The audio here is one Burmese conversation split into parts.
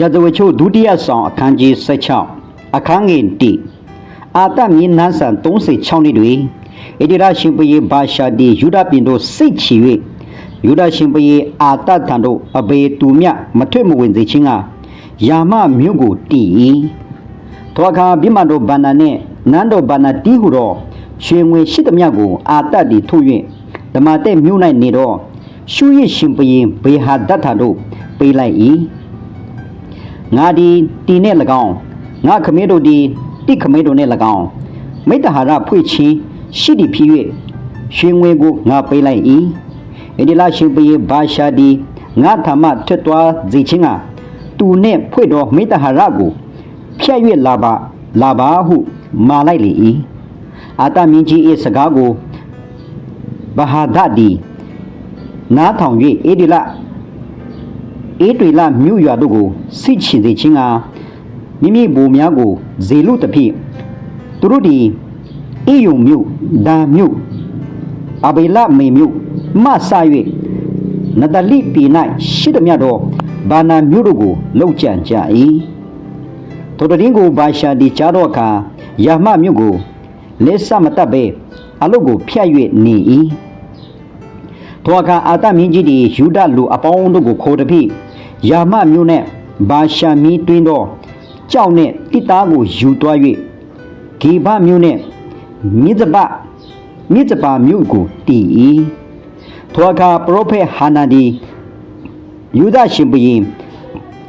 ရတဝချိုဒုတိယဆောင်အခန်းကြီး16အခန်းငယ်1အာတမြင်းနန်းဆန်36နှစ်တွင်ဣတိရရှင်ပယေဘာရှာတိယူဒပြင်တို့စိတ်ချီ၍ယူဒရှင်ပယေအာတထံတို့အဘေတူမြမထွတ်မဝင်စေခြင်းကယာမမြို့ကိုတည်၏သောအခါပြမတို့ဗန္နာနှင့်နန်းတော်ဗန္နာတီးဟုသောရွှေငွေရှိသမျှကိုအာတတိထုတ်၍ဓမ္မတဲ့မြို့၌နေတော့ရှုရရှင်ပယေဘေဟာဒတ်ထံတို့ပေးလိုက်၏ ငါဒီတီနှင့်၎င်းငါခမဲတို့ဒီတိခမဲတို့နှင့်၎င်းမိတ္တဟာရဖွင့်ချင်းရှိသည်ဖြစ်၍ရွှေငွေကိုငါပေးလိုက်၏ဣဒီလာရှင်ပယေဘာရှာဒီငါထမထွက်သွားစေခြင်းကသူနှင့်ဖွင့်တော်မိတ္တဟာရကိုဖြတ်၍လာပါလာပါဟုမာလိုက်လေ၏အာတမင်းကြီး၏စကားကိုဘဟာဒဒီနားထောင်၍ဣဒီလ အေးတွေလမြို့ရွာတို့ကိုစိတ်ချင်စေခြင်းကမိမိဘူများကိုဇေလုတဖြစ်သူတို့သည်အေယုံမြို့ဒါမြို့အဘေလမေမြို့မဆ၍နတလိปี၌ရှိသည်မြတ်သောဘာနာမြို့တို့ကိုလှုပ်ကြံကြ၏ထိုတရင်ကိုဘာရှာဒီကြားတော့အခါယာမမြို့ကိုလက်စမတတ်ပဲအလုတ်ကိုဖျက်၍နေ၏ထိုအခါအာတမင်းကြီးသည်ယူဒလူအပေါင်းတို့ကိုခေါ်တဖိ ယာမမြို့နှင့်ဘာရှာမီတွင်သောကြောက်နှင့်တိသားကိုယူသွား၍ဂေဘမြို့နှင့်မြစ်ဇပမြစ်ဇပါမြို့ကိုတည်၏ထိုအခါပရောဖက်ဟာနာဒီယူဒရှင်ဘုရင်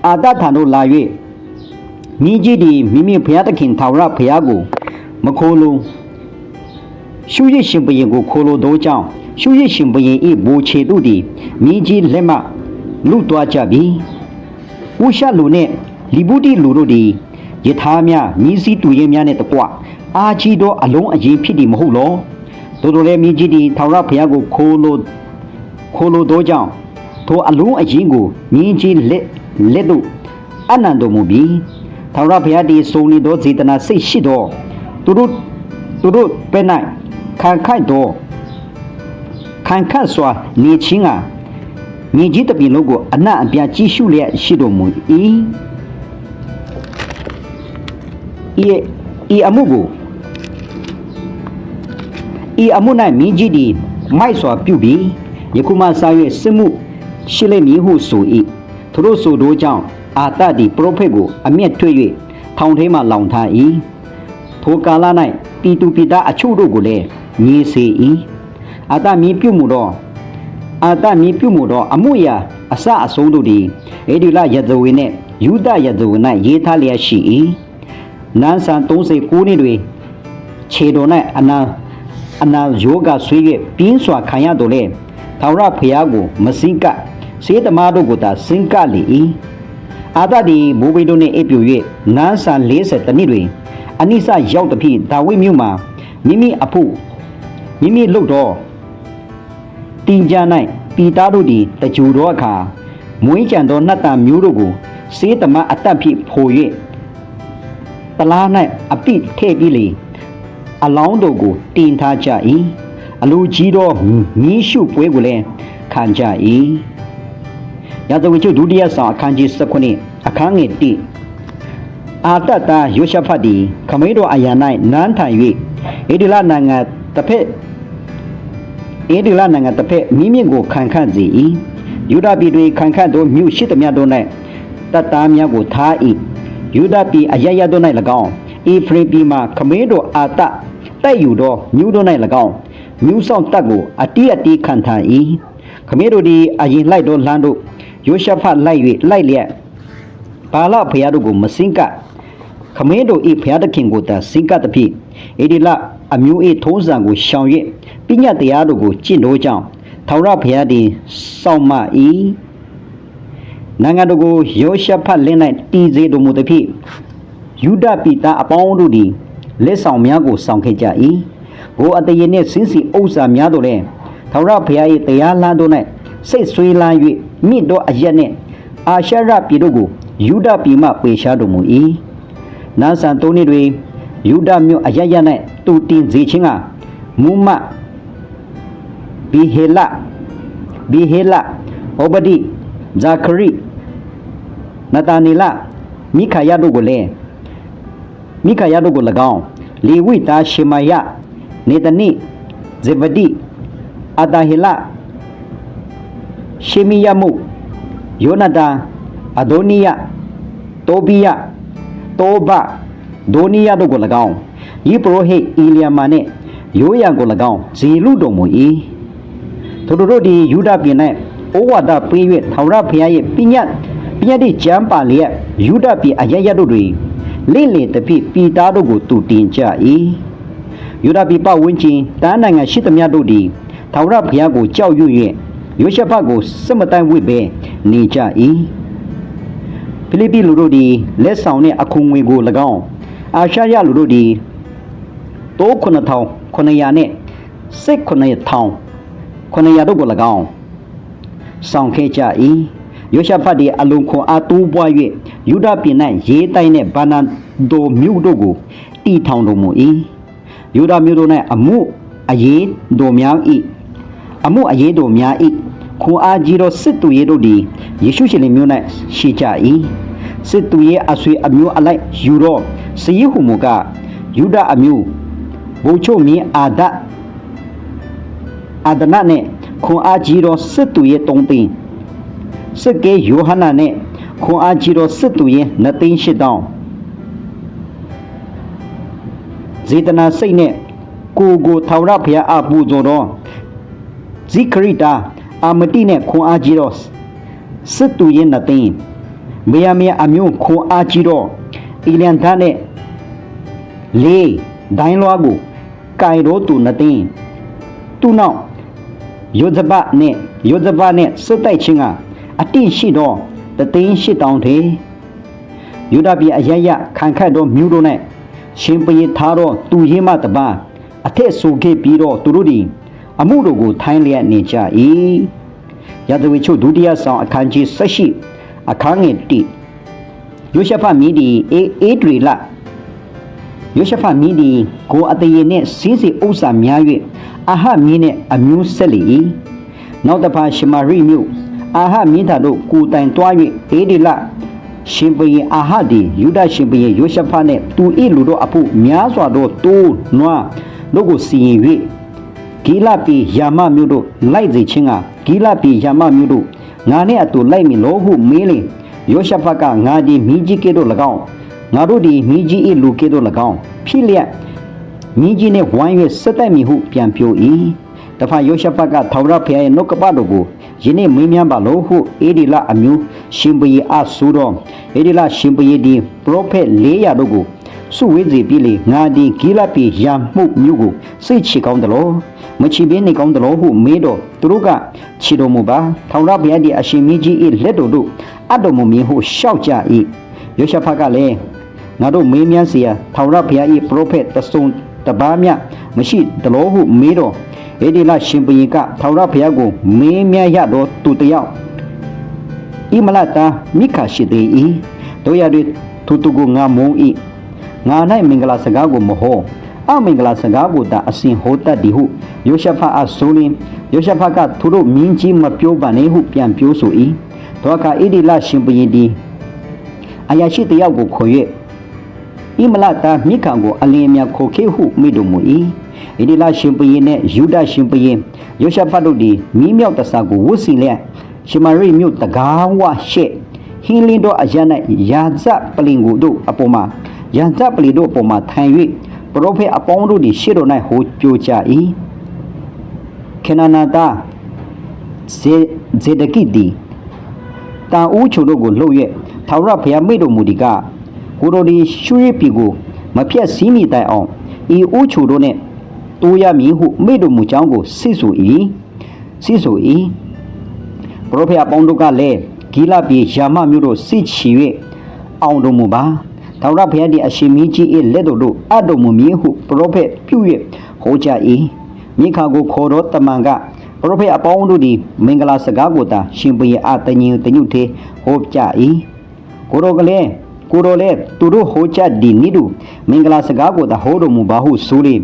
အာတထံတို့လာ၍မိကြီးသည်မိမိဘုရားသခင်ထာဝရဘုရားကိုမခိုးလုံးရှုရရှင်ဘုရင်ကိုခိုးလို့သောကြောင့်ရှုရရှင်ဘုရင်၏ဘူချေတို့သည်မိကြီးလက်မှ လူသွားကြပြီဥရှလူနှင့်လီဗုတိလူတို့သည်ယထာများမြည်စည်းတူရင်များနှင့်တကွအာကြီးသောအလုံးအရင်ဖြစ်သည်မဟုတ်လောတို့တို့လည်းမိကြီးသည်ထာဝရဘုရားကိုခိုးလို့ခိုးလို့သောကြောင့်ထိုအလုံးအရင်ကိုမြင်းကြီးလက်လက်တို့အနန္တမူပြီးထာဝရဘုရားသည်စုံနေသောစေတနာစိတ်ရှိသောသူတို့သူတို့ပဲ၌ခံခိုက်သောခံခတ်စွာနေချင်းက မြေကြီးတစ်ပြင်လုံးကိုအနံ့အပြားကြီးရှုလျက်ရှိတော်မူ၏ဤဤအမှုကိုဤအမှု၌မြေကြီးသည်မိုက်စွာပြုပြီးယခုမှစ၍စစ်မှုရှိလိမ့်မည်ဟုဆို၏သူတို့ဆိုသောကြောင့်အာတသည်ပရောဖက်ကို အမျက်ထွေ၍ထောင်ထဲမှလောင်ထား၏ထိုကာလ၌တီတူပိသားအချို့တို့ကိုလည်းညီစေ၏အာတမြည်ပြုမှုတော့ အာတမီပြုမှုသောအမှုရာအစအဆုံးတို့သည်အေဒီလယဇဝေနှင့်ယူဒယဇဝေ၌ရေးထားလျက်ရှိ၏နန်းဆန်39နှစ်တွင်ခြေတော်၌အနာအနာယောဂဆွေး၍ပြင်းစွာခံရတော်လဲထာဝရဘုရားကိုမစည်းကပ်စေတမားတို့ကိုသာစင်ကပ်လေ၏အာတသည်ဘိုးဘိတို့နှင့်အိပ်ပြူ၍နန်းဆန်40တနှစ်တွင်အနိစ္စရောက်သည်ဖြင့်ဒါဝိမြို့မှာမိမိအဖို့မိမိလုတ်တော် တင်ကြ၌ပီတာတို့သည်တကြူသောအခါမွေးကြံသောနှတ်တံမျိုးတို့ကိုစေးတမအတက်ဖြင့်ဖို၍တလား၌အပိထည့်ပြီးလေအလောင်းတို့ကိုတင်ထားကြ၏အလူကြီးသောမြင်းရှုပွဲကိုလည်းခံကြ၏ရသဝိချုဒုတိယဆောင်အခန်းကြီး19အခန်းငယ်1အာတတယောရှဖတ်သည်ခမိတော်အရာ၌နန်းထိုင်၍ဣဒလနိုင်ငံတစ်ဖက် အေဒီလနိုင်ငံတစ်ဖက်မိမိကိုခံခန့်စေ၏ယူဒပြည်တွင်ခံခန့်သောမြို့ရှိသမျှတို့၌တတ်သားများကိုထား၏ယူဒပြည်အရရတို့၌၎င်းအေဖရေပြည်မှခမဲတော်အာတတိုက်ယူသောမြို့တို့၌၎င်းမြို့ဆောင်တပ်ကိုအတိအတိခံထား၏ခမဲတို့သည်အရင်လိုက်သောလမ်းတို့ယောရှဖတ်လိုက်၍လိုက်လျက်ဘာလဖျားတို့ကိုမစင်ကပ်ခမင်းတို့ဤဘုရားသခင်ကိုသာစင်ကပ်သဖြင့်အေဒီလ အမျိုး၏ထုံးစံကိုရှောင်၍ပညတ်တရားတို့ကိုကျင့်တော်ကြောင့်ထာဝရဘုရားသည်စောင့်မ၏နိုင်ငံတို့ကိုယောရှဖတ်လင်း၌တည်စေတော်မူသဖြင့်ယူဒပိသားအပေါင်းတို့သည်လက်ဆောင်များကိုဆောင်ခဲ့ကြ၏ဘိုးအတရေနှင့်စင်းစီဥစ္စာများတို့လည်းထာဝရဘုရား၏တရားလမ်းတို့၌စိတ်ဆွေးလန်း၍မြင့်သောအရက်နှင့်အာရှရပြည်တို့ကိုယူဒပြည်မှပေရှားတော်မူ၏နန်းဆန်သုံးနှစ်တွင် ယူဒမြို့အရရ၌တူတင်စေခြင်းကမူမဘီဟေလဘီဟေလဩဘဒီဇာခရိနတာနီလမိခာယတို့ကိုလည်းမိခာယတို့ကို၎င်းလေဝိသားရှေမာယနေတနိဇေဗဒိအတာဟိလရှေမီယမုယောနတာအဒိုနီယတိုဘီယတောဘ ဒိုနီယတို့ကို၎င်းဤပရောဟိတ်အီလျာမာနှင့်ယောယံကို၎င်းဇေလူတော်မူ၏သူတို့တို့သည်ယူဒပြည်၌ဩဝါဒပေး၍ထာဝရဘုရား၏ပညတ်ပညတ်တိကျမ်းပါလျက်ယူဒပြည်အရရတို့တွင်လိလေတပိပြည်သားတို့ကိုတူတင်ကြ၏ယူဒပြည်ပဝင်းချင်းတန်းနိုင်ငံရှိသမျှတို့သည်ထာဝရဘုရားကိုကြောက်ရွံ့၍ယောရှဖတ်ကိုစစ်မတိုင်ဝိပဲနေကြ၏ဖိလိပ္ပိလူတို့သည်လက်ဆောင်နှင့်အခုငွေကို၎င်း အာရှရလူတို့သည်တိုး9000 900နှင့်စိတ်9000 900တို့ကို၎င်းဆောင်ခဲ့ကြ၏ယောရှဖတ်သည်အလုံးခွန်အားတိုးပွား၍ယူဒပြည်၌ရေးတိုင်းနှင့်ဘာနာဒိုမြို့တို့ကိုတီထောင်တော်မူ၏ယူဒမြို့တို့၌အမှုအရေးတို့များ၏အမှုအရေးတို့များ၏ခွန်အားကြီးသောစစ်သူရဲတို့သည်ယေရှုရှင်မြို့၌ရှိကြ၏စစ်သူရဲအဆွေအမျိုးအလိုက်ယူသော စည်ဟုမူကယူဒအမျိုးဘိုလ်ချုပ်မင်းအာဒအာဒနနှင့်ခွန်အားကြီးသောစစ်သူရဲတုံးသိန်းစစ်ကေယောဟနာနှင့်ခွန်အားကြီးသောစစ်သူရဲနှစ်သိန်းရှစ်တောင်းဇေတနာစိတ်နှင့်ကိုယ်ကိုထာဝရဘုရားအပူဇော်သောဇိခရိတာအာမတိနှင့်ခွန်အားကြီးသောစစ်သူရဲနှစ်သိန်းမေယမေယအမျိုးခွန်အားကြီးသောအီလျန်ဒနှ င့်လေးဒိုင်းလွားကိုကင်ရိုသူနှစ်သိန်းသူနောက်ယောဇဘနှင့်ယောဇဘနှင့်စစ်တိုက်ခြင်းကအတိရှိသောတသိန်းရှစ်တောင်းထေယူဒပြည်အရရခံခတ်သောမြို့တို့၌ရှင်ပရိထားသောသူရင်းမတပါအထက်ဆိုခဲ့ပြီးတော့သူတို့သည်အမှုတို့ကိုထိုင်းလျက်နေကြ၏ယသဝေချုပ်ဒုတိယဆောင်အခန်းကြီး18အခန်းငယ်1ယောရှဖတ်မီးဒီအေအေဒရီလ ယောရှဖတ်မီးဒီကိုအတရေနှင့်စီးစီဥစ္စာများ၍အာဟမင်းနှင့်အမျိုးဆက်လေ၏နောက်တစ်ဖာရှမာရိမြို့အာဟမင်းသာတို့ကိုတိုင်တွား၍အေဒီလရှင်ဘရင်အာဟဒီယူဒရှင်ဘရင်ယောရှဖတ်နှင့်သူ၏လူတို့အဖို့များစွာသောတိုးနွားတို့ကိုစီရင်၍ဂီလပီယာမမြို့တို့လိုက်စေခြင်းကဂီလပီယာမမြို့တို့ငါနှင့်အတူလိုက်မည်လို့ဟုမေးလင်ယောရှဖတ်ကငါဒီမိကြီးကဲ့သို့၎င်း ငါတို့ဒီမိကြီး၏လူကဲ့သို့၎င်းဖြစ်လျက်မိကြီးနှင့်ဝိုင်း၍ဆက်တိုက်မည်ဟုပြန်ပြော၏တဖန်ယောရှဖတ်ကထာဝရဘုရားရဲ့နှုတ်ကပတ်တော်ကိုယနေ့မေးမြန်းပါလို့ဟုအေဒီလအမျိုးရှင်ဘရီအဆူတော်အေဒီလရှင်ဘရီဒီပရောဖက်400တို့ကိုစုဝေးစီပြီလေငါဒီဂီလပီရံမှုမျိုးကိုစိတ်ချကောင်းတယ်လို့မချီပြင်းနေကောင်းတယ်လို့ဟုမေးတော့သူတို့ကချီတော်မူပါထာဝရဘုရားဒီအရှင်မင်းကြီး၏လက်တော်တို့အတော်မူမင်းဟုရှောက်ကြ၏ယောရှဖတ်ကလည်း ငါတို့မေးမြန်းเสียထာဝရဘုရား၏ပရောဖက်တဆုံတပါးမြမရှိတလို့ဟုမေးတော့ဧဒီလရှင်ဘုရင်ကထာဝရဘုရားကိုမေးမြန်းရတော့သူတယောက်ဣမလတာမိခါရှိသေး၏တို့ရတွေသူသူကိုငါမုံ၏ငါ၌မင်္ဂလာစကားကိုမဟောအမင်္ဂလာစကားကိုသာအစဉ်ဟောတတ်သည်ဟုယောရှဖတ်အဆိုလင်းယောရှဖတ်ကသူတို့မြင်းကြီးမပြောပါနဲ့ဟုပြန်ပြောဆို၏တော့အခါဣဒီလရှင်ဘုရင်သည်အရာရှိတယောက်ကိုခေါ်၍ ဣမလတာမိခံကိုအလင်းအမြခေါ်ခဲ့ဟုမိတော်မူ၏ဣဒီလရှင်ဘုရင်နှင့်ယူဒရှင်ဘုရင်ယောရှဖတ်တို့သည်မိမြောက်တဆာကိုဝတ်စီလျက်ရှမာရိမြို့တကားဝရှေ့ဟင်းလင်းတို့အရ၌ယာဇပလင်ကိုတို့အပေါ်မှာယာဇပလင်တို့အပေါ်မှာထိုင်၍ပရောဖက်အပေါင်းတို့သည်ရှေ့တော်၌ဟောပြောကြ၏ခေနနာတာဇေဇေဒကိတီတာဦးချုံတို့ကိုလှုပ်၍ထာဝရဘုရားမိတ်တော်မူဒီက ကိုတော်ဒီရှုရပြီကိုမဖြတ်စည်းမိတိုင်အောင်ဤဦးချုံတို့နှင့်တိုးရမည်ဟုမိတ်တော်မူကြောင်းကိုစစ်ဆို၏စစ်ဆို၏ပရောဖက်အပေါင်းတို့ကလည်းဂီလပြေယာမမြို့တို့စစ်ချီ၍အောင်တော်မူပါထာဝရဘုရားသည်အရှင်မင်းကြီး၏လက်တော်တို့အတော်မူမည်ဟုပရောဖက်ပြု၍ဟောကြား၏မိခါကိုခေါ်တော်တမန်ကပရောဖက်အပေါင်းတို့သည်မင်္ဂလာစကားကိုသာရှင်ဘုရင်အတညင်တညုသေးဟောကြား၏ကိုတော်ကလည်း ကိုတော်လည်းသူတို့ဟောကြားသည်နိတုမင်္ဂလာစကားကိုသာဟောတော်မူပါဟုဆိုလေ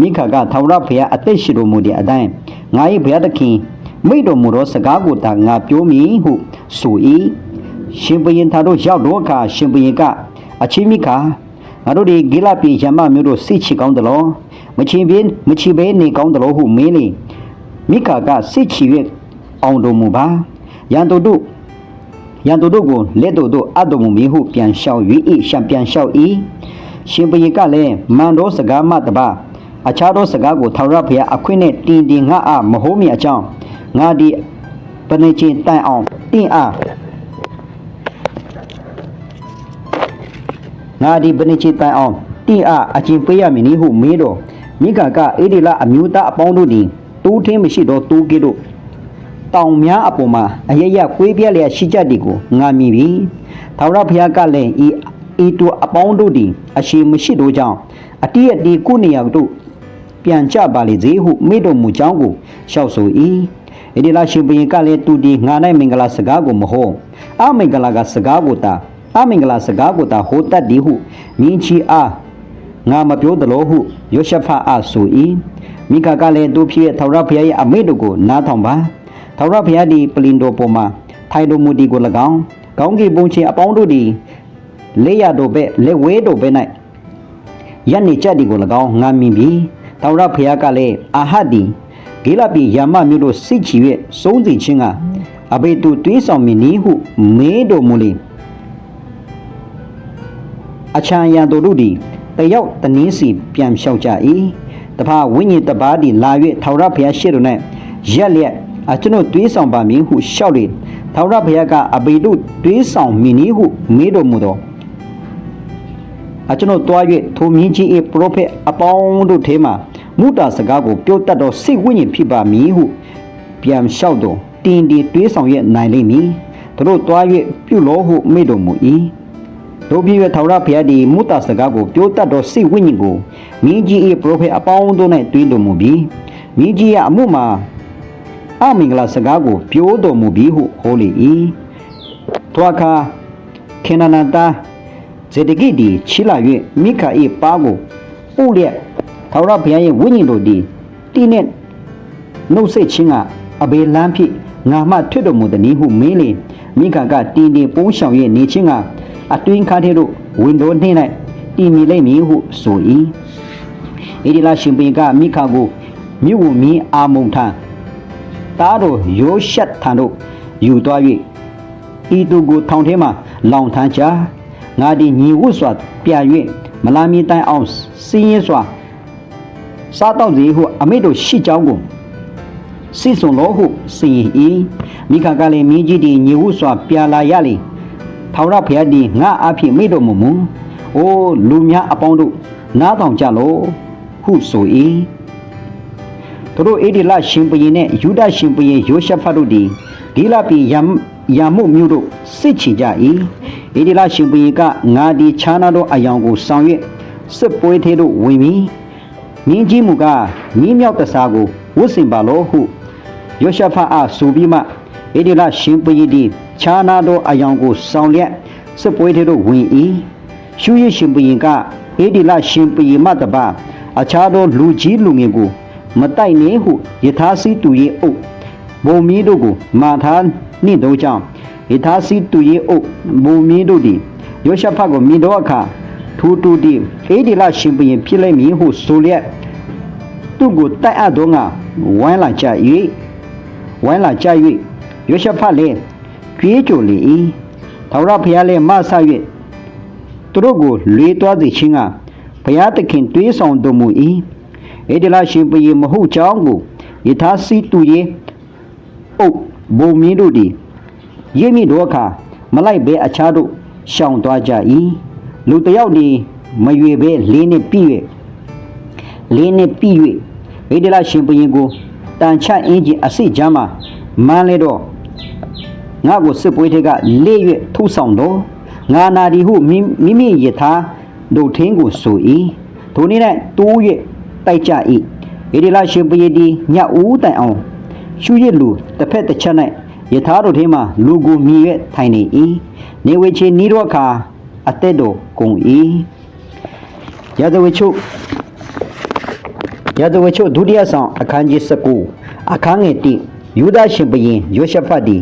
မိခါကထာဝရဘုရားအသက်ရှိတော်မူသည့်အတိုင်းငါ၏ဘုရားသခင်မိတော်မူသောစကားကိုသာငါပြောမည်ဟုဆို၏ရှင်ဘရင်သာတို့ရောက်တော့အခါရှင်ဘရင်ကအချင်းမိခါငါတို့ဒီဂိလပြည်ရမမျိုးတို့စိတ်ချကောင်းတယ်လို့မချင်ပြင်းမချီပဲနေကောင်းတယ်လို့ဟုမင်းလေမိခါကစိတ်ချ၍အောင်တော်မူပါရန်သူတို့ ရန်သူတို့ကိုလက်တို့တို့အတော်မူမည်ဟုပြန်လျှောက်၍ဤရှံပြန်လျှောက်၏ရှင်ဘရင်ကလည်းမန်တော်စကားမှတပါအခြားသောစကားကိုထာဝရဘုရားအခွင့်နဲ့တင်တင်ငါအားမဟုတ်မီအကြောင်းငါဒီပနေချင်းတိုင်အောင်တင့်အားငါဒီပနိချိတိုင်အောင်တိအားအချင်းပေးရမည်နည်းဟုမေးတော်မိခါကအေဒီလအမျိုးသားအပေါင်းတို့သည်တိုးထင်းမရှိသောတိုးကေတို့ တောင်များအပေါ်မှာအရရကွေးပြက်လျက်ရှိကြသည်ကိုငါမြည်ပြီထာဝရဘုရားကလည်းဤဤတူအပေါင်းတို့သည်အရှိမရှိသောကြောင့်အတိအတီကိုနေရာတို့ပြန်ကြပါလေစေဟုမေ့တော်မူကြောင်းကိုလျှောက်ဆို၏အေဒီလရှင်ဘုရင်ကလည်းသူဒီငါ၌မင်္ဂလာစကားကိုမဟောအမင်္ဂလာကစကားကိုတာအမင်္ဂလာစကားကိုသာဟိုတတ်သည်ဟုမြင်းချီအားငါမပြောသလိုဟုယောရှဖတ်အားဆို၏မိခါကလည်းသူဖြစ်ထာဝရဘုရားရဲ့အမိန့်တို့ကိုနားထောင်ပါ ထာဝရဘုရားသည်ပလင်တော်ပေါ်မှာထိုင်တော်မူသည်ကို၎င်းကောင်းကင်ဘုံချင်းအပေါင်းတို့သည်လက်ရတော်ဘက်လက်ဝဲတော်ဘက်၌ယနေ့ကြသည်ကို၎င်းငါမြင်ပြီထာဝရဘုရားကလည်းအာဟတ်သည်ဂေလပြည်ယာမမြို့တို့စိတ်ချီ၍စုံးစီခြင်းကအဘေတုတွေးဆောင်မည်နည်းဟုမေးတော်မူလေအချာရန်တို့တို့သည်တယောက်တနည်းစီပြန်လျှောက်ကြ၏တဖာဝိညာဉ်တပါးသည်လာ၍ထာဝရဘုရားရှေ့တော်၌ရက်လျက် အကျွန်ုပ်တွေးဆောင်ပါမည်ဟုလျှောက်လေထာဝရဘုရားကအဘေတို့တွေးဆောင်မည်နည်းဟုမေးတော်မူသောအကျွန်ုပ်တွား၍ထိုမြင်းကြီး၏ပရောဖက်အပေါင်းတို့ထဲမှမုတာစကားကိုပြောတတ်သောစိတ်ဝိညာဉ်ဖြစ်ပါမည်ဟုပြန်လျှောက်တော်တင်းဒီတွေးဆောင်ရနိုင်လိမ့်မည်သူတို့တွား၍ပြုလောဟုမေးတော်မူ၏တို့ပြည့်ရထာဝရဘုရားသည်မုတာစကားကိုပြောတတ်သောစိတ်ဝိညာဉ်ကိုမြင်းကြီး၏ပရောဖက်အပေါင်းတို့၌တွေးတော်မူပြီးမြင်းကြီး၏အမှုမှာ အမင်္ဂလာစကားကိုပြောတော်မူပြီးဟုဟောလေ၏ထိုအခါခေနနာတာဇေဒကိသည်ချီလာ၍မိခါ၏ပါးကိုပုလျက်ထာဝရဘုရား၏ဝိညာဉ်တို့သည်တိနှင့်နှုတ်ဆက်ခြင်းကအဘေလန်းဖြစ်ငါမှထွတ်တော်မူသည်နည်းဟုမင်းလေမိခါကတင်းတင်းပိုးရှောင်၍နေခြင်းကအတွင်းခါထဲသို့ဝင်တော်နှင်း၌တည်မြည်လိမ့်မည်ဟုဆို၏ဣဒီလာရှင်ပေကမိခါကိုမြို့ကိုမင်းအာမုန်ထံ သားတော်ရိုးရှက်ထံတို့ယူသွား၍ဤသူကိုထောင်ထဲမှလောင်ထမ်းချငါသည်ညီဝတ်စွာပြ၍မလာမီတိုင်အောင်စင်းရဲစွာစားတော့စီဟုအမိတ်တို့ရှိကြောင်းကိုစိတ်ဆုံးလို့ဟုစင်၏မိခါကလည်းမင်းကြီးသည်ညီဝတ်စွာပြလာရလေထာဝရဘုရားသည်ငါအဖြစ်မိတော်မူမူအိုးလူများအပေါင်းတို့နားထောင်ကြလောဟုဆို၏ သူတို့အေဒီလရှင်ဘုရင်နှင့်ယူဒရှင်ဘုရင်ယောရှဖတ်တို့သည်ဂိလပြည်ယမ်ယာမှုမျိုးတို့စစ်ချီကြ၏အေဒီလရှင်ဘုရင်ကငါဒီခြားနာသောအယောင်ကိုဆောင်၍စစ်ပွဲသေးတို့ဝင်ပြီးမြင်းကြီးမူကမြင်းမြောက်တစားကိုဝတ်ဆင်ပါလောဟုယောရှဖတ်အားဆိုပြီးမှအေဒီလရှင်ဘုရင်သည်ခြားနာသောအယောင်ကိုဆောင်လျက်စစ်ပွဲသေးတို့ဝင်၏ရှုရရှင်ဘုရင်ကအေဒီလရှင်ဘုရင်မတပါအခြားသောလူကြီးလူငယ်ကို မတိုက်နှင့်ဟုယထာစီတူရဲ့အုပ်ဘုံမီးတို့ကိုမာထားနှင့်တို့ကြောင့်ယထာစီတူရဲ့အုပ်ဘုံမီးတို့သည်ယောရှဖတ်ကိုမြင်တော့အခါထူတူသည်အေဒီလရှင်ဘုရင်ဖြစ်လိုက်မည်ဟုဆိုလျက်သူ့ကိုတိုက်အပ်တော့ငါဝိုင်းလာကြ၍ဝိုင်းလာကြ၍ယောရှဖတ်လည်းကြွေးကြော်လေ၏ထာဝရဘုရားလည်းမဆ၍သူတို့ကိုလေသွားစေခြင်းကဘုရားသခင်တွေးဆောင်တော်မူ၏ အေဒလာရှင်ဘုရင်မဟုတ်ကြောင်းကိုယထာစီတူရဲ့အုပ်ဘုံမင်းတို့သည်ရင်းမိတော့အခါမလိုက်ဘဲအခြားတို့ရှောင်သွားကြ၏လူတစ်ယောက်ဒီမရွေဘဲလေးနှစ်ပြည့်၍လေးနှစ်ပြည့်၍အေဒလာရှင်ဘုရင်ကိုတန်ချအင်းကြီးအစိတ်ချမ်းမှာမန်းလေတော့ငါကိုစစ်ပွဲထက်ကလေး၍ထုဆောင်တော့ငါနာဒီဟုမိမိမိယထာတို့ထင်းကိုဆို၏ထိုနေ့၌တိုး၍ တိုက်ကြ၏ဧဒီလရှင်ပယေဒီညဦးတိုင်အောင်ရှုရစ်လူတစ်ဖက်တစ်ချက်၌ယထာတို့ထင်းမှလူကိုမြည်၍ထိုင်နေ၏နေဝေချေနီးတော့အခါအသက်တော်ကုန်၏ရသဝေချုပ်ရသဝေချုပ်ဒုတိယဆောင်အခန်းကြီး19အခန်းငယ်1ယူဒရှင်ဘရင်ယောရှဖတ်သည်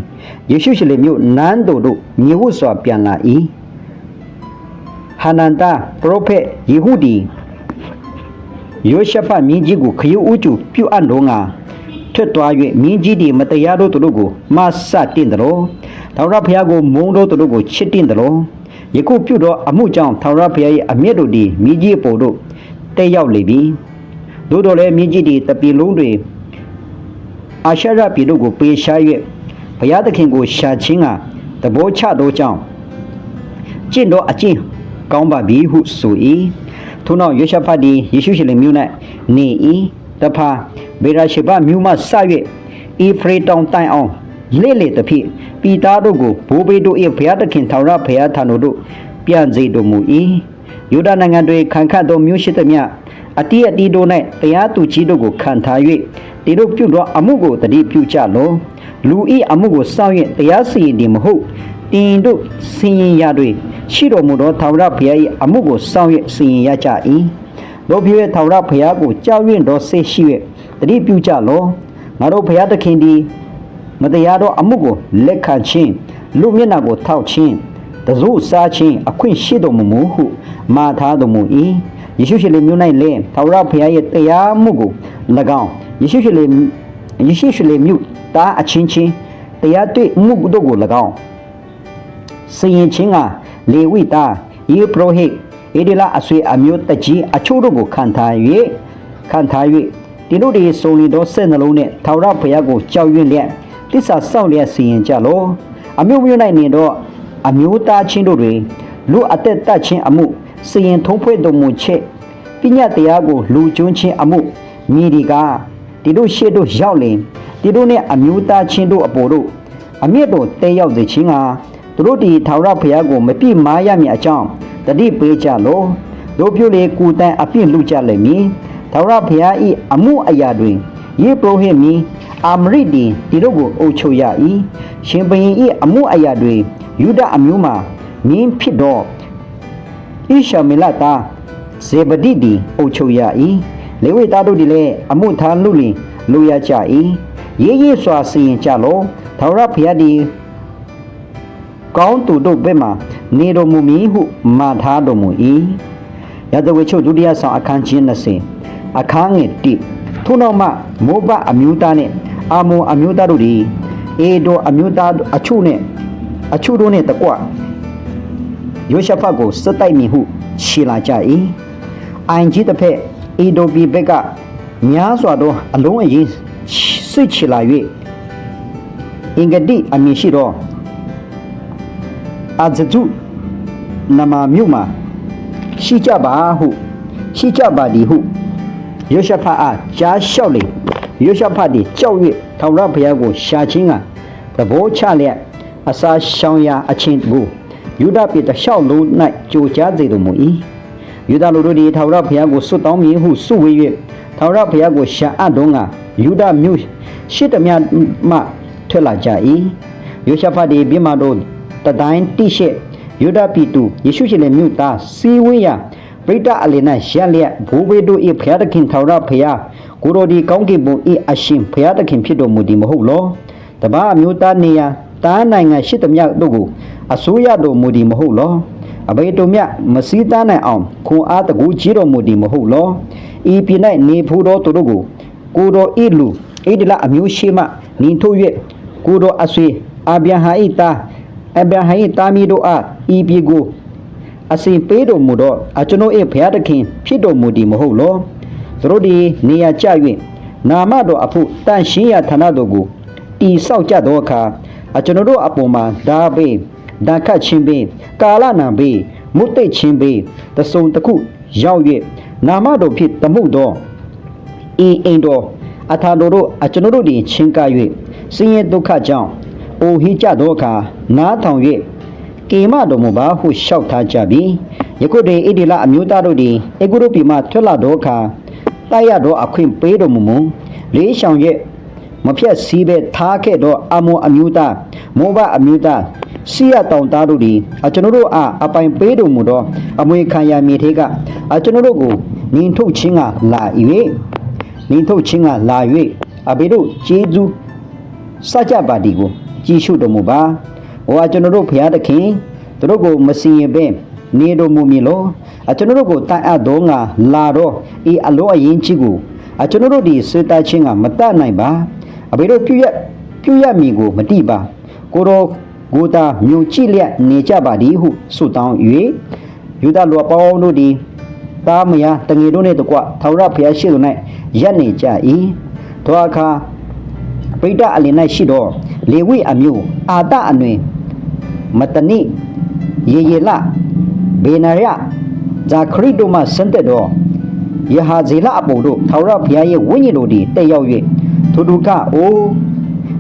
ယေရှုရှလေမြို့နန်းတော်တို့မြေဝတ်စွာပြန်လာ၏ဟာနန္တာပရောဖက်ယေဟုဒီ ယောရှဖတ်မြင်းကြီးကိုခရုဥကျူပြုအပ်တော်ငါထွက်သွား၍မြင်းကြီးသည်မတရားတို့တို့ကိုမဆတင့်တော်ထာဝရဘုရားကိုမုန်းတော်တို့ကိုချစ်တင့်တော်ယခုပြုသောအမှုကြောင့်ထာဝရဘုရား၏အမျက်တို့သည်မြင်းကြီးအပေါ်တို့တက်ရောက်လေပြီသို့တော်လည်းမြင်းကြီးသည်တပီလုံးတွင်အာရှရပြည်တို့ကိုပေးရှား၍ဘုရားသခင်ကိုရှာခြင်းကသဘောချသောကြောင့်ကျင့်တော်အကျင့်ကောင်းပါပြီဟုဆို၏ ထို့နောက်ယေရှဖတ်သည်ယေရှုရှင်လေမြို့၌နေ၏တဖာဗေရရှိဘမြို့မှစ၍ဤဖရေတောင်တိုင်အောင်လေ့လေသဖြင့်ပီတာတို့ကိုဘိုးဘေးတို့၏ဘုရားသခင်ထာဝရဘုရားထံတော်သို့ပြန်စေတော်မူ၏ယူဒနိုင်ငံတွင်ခံခတ်သောမြို့ရှိသမျှအတိအတီတို့၌တရားသူကြီးတို့ကိုခံထား၍ဒီတို့ပြုသောအမှုကိုတတိပြုကြလောလူဤအမှုကိုစောင့်ရင်တရားစီရင်သည်မဟုတ် တင်တို့စင်ရင်ရတွေရှိတော်မူသောထာဝရဘုရား၏အမှုကိုစောင့်ရစီရင်ရကြ၏တို့ဖြစ်၍ထာဝရဘုရားကိုကြောက်ရွံ့သောစိတ်ရှိ၍တတိပြုကြလောငါတို့ဘုရားသခင်သည်မတရားသောအမှုကိုလက်ခံခြင်းလူမျက်နှာကိုထောက်ခြင်းတဇုစားခြင်းအခွင့်ရှိတော်မူမူဟုမှာထားတော်မူ၏ယေရှုရှင်လေမြို့၌လည်းထာဝရဘုရားရဲ့တရားမှုကို၎င်းယေရှုရှင်လေယေရှုရှင်လေမြို့တာအချင်းချင်းတရားတွေ့မှုတို့ကို၎င်း စင်ရင်ချင်းကလေဝိတာယေပရောဟိတ်ဧဒီလာအဆွေအမျိုးတကြီးအချို့တို့ကိုခံထား၍ခံထား၍ဒီတို့တွေစုံလင်သောစိတ်နှလုံးနဲ့ထာဝရဘုရားကိုကြောက်ရွံ့လျက်တစ္ဆာစောင့်လျက်စီရင်ကြလောအမျိုးမျိုး၌နေတော့အမျိုးသားချင်းတို့တွင်လူအသက်တတ်ခြင်းအမှုစီရင်ထုံးဖွဲ့တော်မူချက်ပညာတရားကိုလူကျွန်းခြင်းအမှုမိဒီကဒီတို့ရှေ့တို့ရောက်လင်ဒီတို့နဲ့အမျိုးသားချင်းတို့အပေါ်တို့အမျက်တို့တဲရောက်စေခြင်းက သူတို့ဒီထာဝရဘုရားကိုမပြစ်မာရမည်အကြောင်းတတိပေးကြလောတို့ပြုလေကူတန်အပြစ်လူကြလိမ့်မည်ထာဝရဘုရား၏အမှုအရာတွင်ယေပရောဟိတ်မီအာမရိဒီဒီတို့ကိုအုပ်ချုပ်ရ၏ရှင်ဘရင်၏အမှုအရာတွင်ယူဒအမျိုးမှမင်းဖြစ်သောဣရှမေလသားဇေဗဒိဒီအုပ်ချုပ်ရ၏လေဝိသားတို့သည်လည်းအမှုထားလူလင်လူရကြ၏ရေးရေးစွာစီရင်ကြလောထာဝရဘုရားသည် ကောင်းသူတို့ဘက်မှနေတော်မူမည်ဟုမှားထားတော်မူ၏ရသဝေချုပ်ဒုတိယဆောင်အခန်းကြီး20အခန်းငယ်1ထို့နောက်မှမောဘအမျိုးသားနှင့်အာမုန်အမျိုးသားတို့သည်အေဒိုအမျိုးသားအချို့နှင့်အချို့တို့နှင့်တကွယောရှဖတ်ကိုစတိုက်မည်ဟုရှေလာကြ၏အိုင်ကြီးတစ်ဖက်အေဒိုပြည်ဘက်ကများစွာသောအလုံးအရင်စစ်ချလာ၍အင်္ဂတိအမည်ရှိသော အာဇဒုနမမြို့မှာရှိကြပါဟုရှိကြပါသည်ဟုယောရှဖတ်အားကြားလျှောက်လေယောရှဖတ်သည်ကြောက်၍ထာဝရဘုရားကိုရှာခြင်းကသဘောချလျက်အစာရှောင်ရာအချင်းကိုယူဒပြည်တစ်လျှောက်လုံး၌ကြိုကြားစေတော်မူ၏ယူဒလူတို့သည်ထာဝရဘုရားကိုစွတ်တောင်းမည်ဟုဆုဝေ၍ထာဝရဘုရားကိုရှာအပ်တော်ကယူဒမြို့ရှိသမျှမှထွက်လာကြ၏ယောရှဖတ်သည်ပြမတို့ တတိုင်းတိရှေယူဒပြည်သူယေရှုရှင်လည်းမြို့သားစီဝေးရာပရိတအလီနာရက်လျက်ဘူဘေတို့၏ဘုရားသခင်ထာဝရဘုရားကိုရိုဒီကောင်းကင်ဘုံ၏အရှင်ဘုရားသခင်ဖြစ်တော်မူသည်မဟုတ်လောတပါအမျိုးသားနေရာတားနိုင်ငံရှိသမျှတို့ကိုအစိုးရတော်မူသည်မဟုတ်လောအဘေတို့မြမစည်းသားနိုင်အောင်ခွန်အားတကူကြီးတော်မူသည်မဟုတ်လောဤပြည်၌နေဖူးသောသူတို့ကိုကိုတော်ဤလူဣဒလအမျိုးရှိမှနင်ထုတ်၍ကိုတော်အဆွေအာဗျာဟိတာ အဗျာဟိတာမီတို့အားဤပြည်ကိုအစဉ်ပေးတော်မူသောအကျွန်ုပ်၏ဘုရားသခင်ဖြစ်တော်မူသည်မဟုတ်လောသူတို့သည်နေရာကျ၍နာမတော်အဖို့တန်ရှင်းရာဌာနတော်ကိုတီဆောက်ကြသောအခါအကျွန်ုပ်တို့အပေါ်မှာဒါပေဒါခတ်ခြင်းပေကာလနာပေမုတ်တိတ်ခြင်းပေတစုံတစ်ခုရောက်၍နာမတော်ဖြစ်တမှုသောဤအိမ်တော်အထာတော်တို့အကျွန်ုပ်တို့သည်ချင်းကပ်၍ဆင်းရဲဒုက္ခကြောင့် အိုဟိကြသောအခါနားထောင်၍ကေမတော်မူပါဟုလျှောက်ထားကြပြီယခုတည်းဣတိလအမျိုးသားတို့သည်အေဂုရုပြည်မှထွက်လာသောအခါတိုက်ရသောအခွင့်ပေးတော်မူမူလေးဆောင်ရဲ့မဖြတ်စည်းပဲထားခဲ့သောအမွန်အမျိုးသားမောဘအမျိုးသားစီရတောင်သားတို့သည်အကျွန်ုပ်တို့အားအပိုင်ပေးတော်မူသောအမွေခံရမြေထေးကအကျွန်ုပ်တို့ကိုနင်ထုတ်ခြင်းကလာ၍နင်ထုတ်ခြင်းကလာ၍အဘေတို့ကျေးဇူးစကြပါဒီကို ကြည်ရှုတော်မူပါဟောကျွန်တော်တို့ဘုရားသခင်သူတို့ကိုမစီရင်ပဲနေတော်မူမည်လို့အကျွန်တော်တို့ကိုတန်အပ်တော်ငါလာတော့ဤအလောအရင်ကြီးကိုအကျွန်တော်တို့ဒီစေတချင်းကမတတ်နိုင်ပါအဘေတို့ပြုရပြုရမည်ကိုမတိပါကိုတော်ကိုတာမြုံကြည့်လျက်နေကြပါသည်ဟုဆုတောင်း၍ယူဒလောပေါင်းတို့သည်သားမယားတငယ်တို့နှင့်တကွထာဝရဘုရားရှိတော်၌ရက်နေကြ၏သောအခါ ပိဋကအလင်၌ရှိသောလေဝိအမျိုးအာတအနွင်မတနိယေယေလဘေနာယဇာခရစ်တို့မှဆင်းသက်သောယဟာဇေလအပုံတို့ထာဝရဘုရားရဲ့ဝိညာဉ်တို့သည်တက်ရောက်၍ထိုသူကအိုး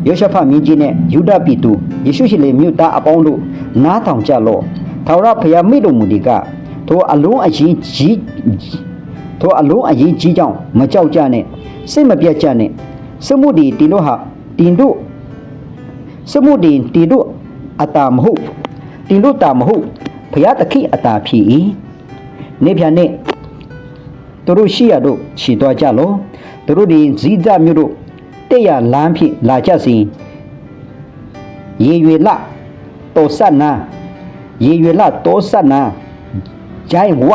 ယောရှဖတ်မင်းကြီးနဲ့ယူဒပြည်သူယေရှုရှိလေမြို့သားအပေါင်းတို့နားထောင်ကြလော့ထာဝရဘုရားမိတော်မူဒီကထိုအလုံးအရင်ကြီးထိုအလုံးအရင်ကြီးကြောင့်မကြောက်ကြနဲ့စိတ်မပြတ်ကြနဲ့ စမှုဒီတီတို့ဟာတင်တို့စမှုဒီတီတို့အတာမဟုတ်တင်တို့တာမဟုတ်ဘုရားတခိအတာဖြစ်၏နေပြန်နဲ့သူတို့ရှိရတို့ခြေသွားကြလောသူတို့ဒီဇီးဇမြို့တို့တဲ့ရလမ်းဖြစ်လာကြစဉ်ရေရွေလတောဆတ်နာရေရွေလတောဆတ်နာဂျိုင်းဝ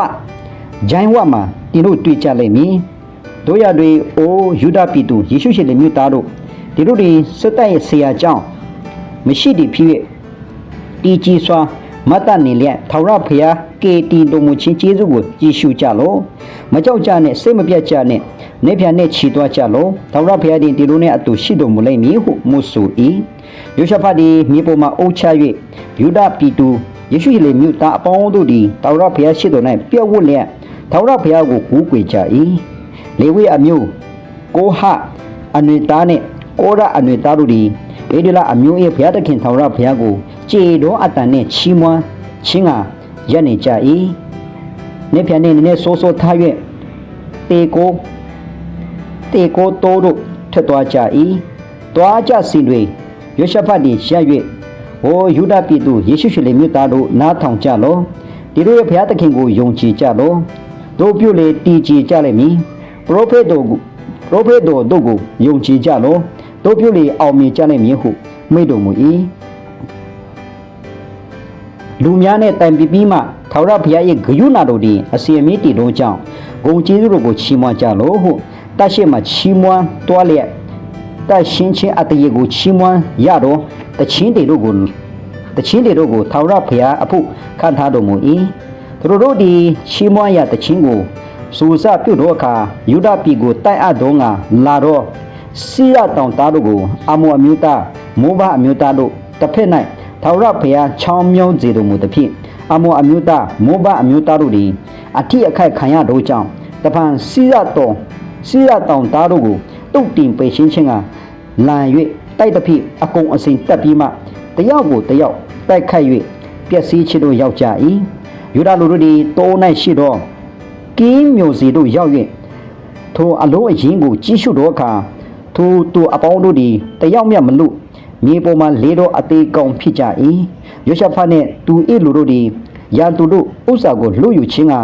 ဂျိုင်းဝမှာတင်တို့တွေ့ကြလိမ့်မည် တို့ရတွေအိုးယူဒပြည်သူယေရှုရှင်လေမြို့သားတို့ဒီတို့ဒီစက်တဲ့ဆရာကြောင့်မရှိတည်ဖြစ်၍တီကြီးစွာမတ်တနေလျက်ထာဝရဘုရားကေတီတော်မူခြင်းကျေးဇူးကိုကြည်ရှုကြလောမကြောက်ကြနဲ့စိတ်မပြတ်ကြနဲ့နေပြန်နဲ့ခြီသွားကြလောထာဝရဘုရားဒီလိုနဲ့အတူရှိတော်မူလိမ့်မည်ဟုမုဆို၏ယောရှဖတ်ဒီမြေပေါ်မှာအုပ်ချ၍ယူဒပြည်သူယေရှုလေမြို့သားအပေါင်းတို့သည်ထာဝရဘုရားရှိတော်၌ပြည့်ဝတ်လျက်ထာဝရဘုရားကိုကူးကွယ်ကြ၏ လေဝိအမျိုးကိုဟအနွေသားနှင့်ကိုရအနွေသားတို့သည်အေဒီလာအမျိုး၏ဘုရားသခင်ထာဝရဘုရားကိုကြေတော်အတန်နှင့်ချီးမွမ်းခြင်းကရက်နေကြ၏နေပြန်နေနေဆိုးဆိုးထား၍တေကိုတေကိုတိုးတို့ထက်သွားကြ၏တွားကြစီတွေယောရှဖတ်သည်ရက်၍ဟိုယူဒပြည်သူယေရှုရှလေမြို့သားတို့နားထောင်ကြလောဒီတို့ရဲ့ဘုရားသခင်ကိုယုံကြည်ကြလောတို့ပြုလေတည်ကြည်ကြလိမ့်မည် ပရိုဖက်တို့ကိုပရိုဖက်တို့တို့ကိုယုံကြည်ကြလောတို့ပြုလေအောင်မြင်ကြလိမ့်မည်ဟုမိန့်တော်မူ၏လူများနဲ့တိုင်ပြီးပြီးမှထာဝရဘုရားရဲ့ဂယုဏတို့သည်အစီအမီတည်လုံးကြောင့်ဂုံကျေးဇူးတို့ကိုချီးမွမ်းကြလောဟုတတ်ရှိမှချီးမွမ်းတွားလျက်တတ်ရှင်းချင်းအတရေကိုချီးမွမ်းရတော့တချင်းတွေတို့ကိုတချင်းတွေတို့ကိုထာဝရဘုရားအဖို့ခံထားတော်မူ၏သူတို့တို့သည်ချီးမွမ်းရတချင်းကို စူစပြုတ်တော့အခါယူဒပြည်ကိုတိုက်အပ်တော်ငါလာတော့စီရတောင်သားတို့ကိုအမောအမျိုးသားမိုးဘအမျိုးသားတို့တစ်ဖက်၌ထာဝရဘုရားချောင်းမြောင်းစေတော်မူသဖြင့်အမောအမျိုးသားမိုးဘအမျိုးသားတို့သည်အထိအခိုက်ခံရတို့ကြောင့်တပန်စီရတော်စီရတောင်သားတို့ကိုတုတ်တင်ပေရှင်းခြင်းကလန်၍တိုက်သဖြင့်အကုံအစင်တက်ပြီးမှတယောက်ကိုတယောက်တိုက်ခိုက်၍ပျက်စီးချတို့ရောက်ကြ၏ယူဒလူတို့သည်တိုး၌ရှိသော ကင်းမျိုးစီတို့ရောက်၍ထိုအလုံးအရင်ကိုကြီးရှုသောအခါထိုသူအပေါင်းတို့သည်တယောက်မျှမလွတ်မြေပေါ်မှာလေးတော်အသေးကောင်ဖြစ်ကြ၏ယောရှဖတ်နှင့်သူ၏လူတို့သည်ရန်သူတို့ဥစ္စာကိုလွတ်ယူခြင်းက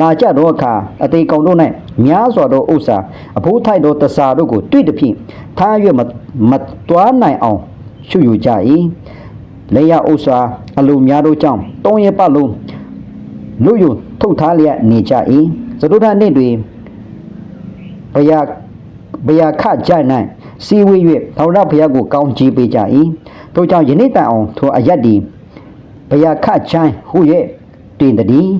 လာကြသောအခါအသေးကောင်တို့၌များစွာသောဥစ္စာအဖိုးထိုက်သောတစားတို့ကိုတွေ့သည်ဖြင့်ထား၍မမတွားနိုင်အောင်ရှုယူကြ၏လေယာဥစ္စာအလိုများတို့ကြောင့်တောင်းရပတ်လုံး လွတ်ယူထုတ်ထားလျက်နေကြ၏သတို့ထနေ့တွင်ဘုရားဘုရားခကြ၌စီဝေး၍ထာဝရဘုရားကိုကောင်းချီးပေးကြ၏ထို့ကြောင့်ယနေ့တိုင်အောင်ထိုအရက်ဒီဘုရားခချိုင်းဟု၍တင်တည်း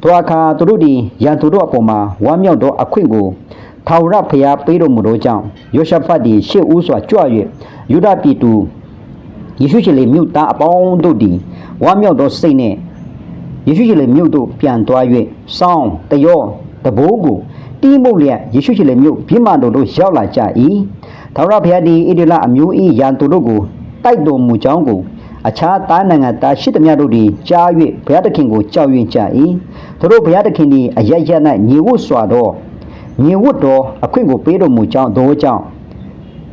ထိုအခါသူတို့သည်ရန်သူတို့အပေါ်မှာဝမ်းမြောက်သောအခွင့်ကိုထာဝရဘုရားပေးတော်မူသောကြောင့်ယောရှဖတ်သည်ရှေ့ဦးစွာကြွ၍ယူဒပြည်သူယေရှုရှင်လေမြို့သားအပေါင်းတို့သည်ဝမ်းမြောက်သောစိတ်နှင့် ယေရှုရှင်လေမြို့သို့ပြန်သွား၍စောင်းတယောတဘိုးကိုတီးမှုတ်လျက်ယေရှုရှင်လေမြို့ပြစ်မှန်တော်တို့ရောက်လာကြ၏ထာဝရဘုရားသည်ဣဒလအမျိုး၏ရန်သူတို့ကိုတိုက်တော်မူကြောင်းကိုအခြားသားနိုင်ငံသားရှိသမျှတို့သည်ကြား၍ဘုရားသခင်ကိုကြောက်ရွံ့ကြ၏သူတို့ဘုရားသခင်သည်အရရ၌ညီဝတ်စွာသောညီဝတ်တော်အခွင့်ကိုပေးတော်မူကြောင်းသောကြောင့်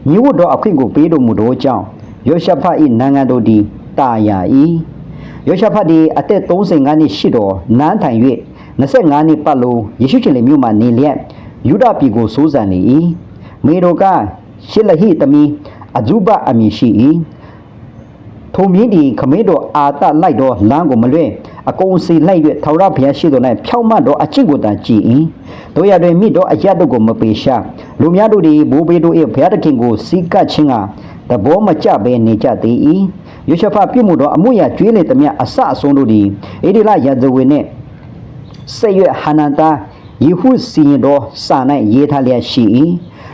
ညီဝတ်တော်အခွင့်ကိုပေးတော်မူသောကြောင့်ယောရှဖတ်၏နိုင်ငံတို့သည်တာယာ၏ ယောရှဖတ်သည်အသက်35နှစ်ရှိတော်နန်းထိုင်၍25နှစ်ပတ်လုံးယေရှုရှင်လေမြို့မှနေလျက်ယူဒပြည်ကိုစိုးစံနေ၏မေတော်ကရှစ်လဟိသမီးအဇုဘအမည်ရှိ၏ထုံမြင်းဒီခမင်းတော်အာတလိုက်တော်လမ်းကိုမလွဲအကုန်စီလိုက်၍ထာဝရဘုရားရှိတော်၌ဖြောင့်မတ်တော်အကျင့်ကိုတန်ကြည်၏တို့ရတွင်မိတော်အရတ်တို့ကိုမပေရှာလူများတို့သည်ဘိုးဘေးတို့၏ဘုရားသခင်ကိုစီကပ်ခြင်းကသဘောမကျဘဲနေကြသေး၏ ယေရှုဖပြုမှုတော်အမှုရာကျွေးလေသမျှအဆအဆုံးတို့သည်အေဒီလရာဇဝင်နှင့်ဆက်ရွက်ဟာနန်တာယေဟုစီရင်တော်စာ၌ရေးထားလျက်ရှိ၏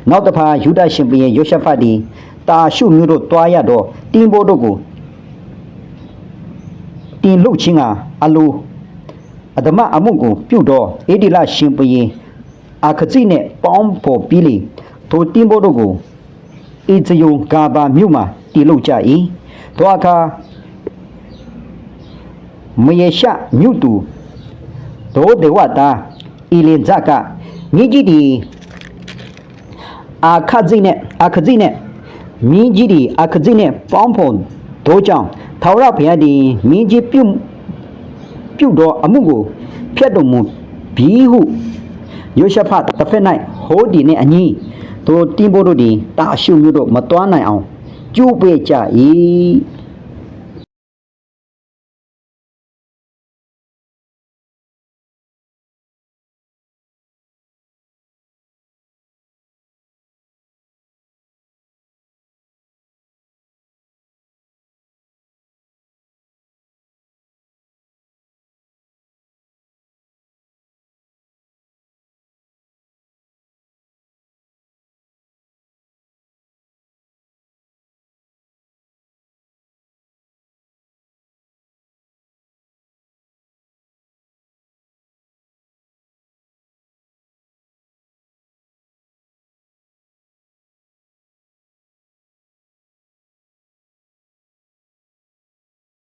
နောက်တစ်ဖာယူဒရှင်ဘုရင်ယောရှဖတ်သည်တာရှုမျိုးတို့တွားရတော့တင်းဘိုးတို့ကိုတင်လုတ်ချင်းကအလိုအဒမအမှုကိုပြုတ်တော့အေဒီလရှင်ဘုရင်အခတိနှင့်ပေါင်းဖို့ပြီးလေထိုတင်းဘိုးတို့ကိုအေဇယုံဂါဘာမြို့မှာတည်လုတ်ကြ၏ သောအခါမယေရှမြို့သူဒိုဒေဝတာအီလင်ဇကမြင်းကြီးဒီအာခဇိနဲ့အာခဇိနဲ့မြင်းကြီးဒီအာခဇိနဲ့ပေါင်းဖို့ဒိုကြောင့်ထာဝရဘုရားဒီမြင်းကြီးပြုတ်ပြုတ်တော်အမှုကိုဖျက်တော်မူပြီးဟုယောရှဖတ်တစ်ဖက်၌ဟိုးဒီနဲ့အညီတို့တင်းဖို့တို့ဒီတာအရှုမျိုးတို့မတွားနိုင်အောင် ကျိုးပေးကြ၏